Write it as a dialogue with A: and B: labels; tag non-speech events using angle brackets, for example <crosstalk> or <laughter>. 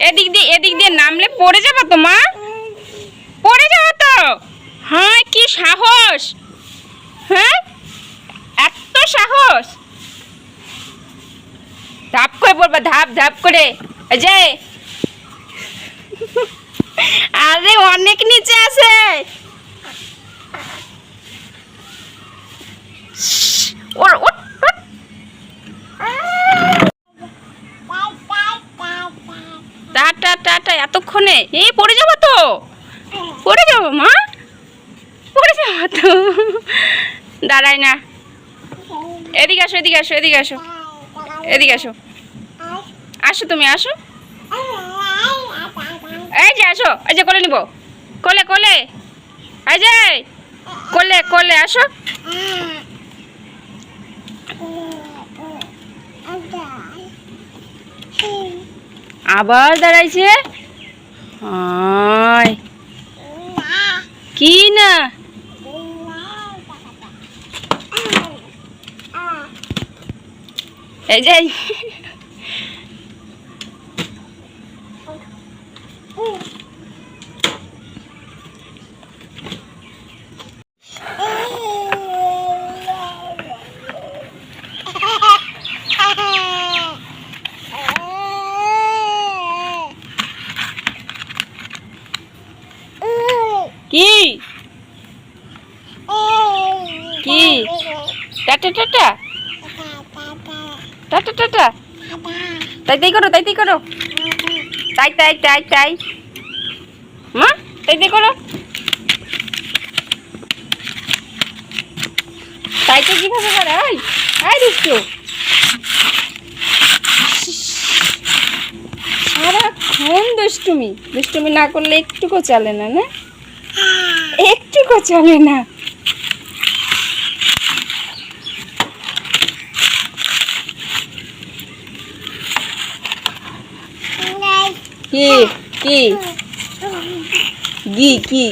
A: এদিক দিয়ে এদিক দিয়ে নামলে পড়ে যাব তো, মা? পড়ে যাব তো? হ্যাঁ কি সাহস! হ্যাঁ? এত সাহস! ধাপ করে পড়বা, ধাপ ধাপ করে। যে। আরে, অনেক নিচে আছে। টাটা টাটা এতক্ষণে? এই পড়ে যাব তো? পড়ে যাব, মা? পড়ে যাব তো। দাঁড়াই না। এদিকে আসো এদিকে আসো এদিকে আসো। এদিকে আসো। আসো তুমি, আসো। এই যে, আসো। এই যে, কোলে নিব। কোলে কোলে। এই যে কোলে কোলে, আসো। আবার দাঁড়াইছে? কি না? এই যে <laughs> কি? কি? টাটা টাটা টাটা টাটা তাই তাই করো, তাই তাই করো। তাই তাই তাই তাই। মা, তাই তাই করো। তাই তো কীভাবে করে আই আই দুষ্টু। সারাক্ষণ দুষ্টুমি। দুষ্টুমি না করলে একটুকু চলে না না? একটুকু চলে না। কি? কি? <laughs> কি? কি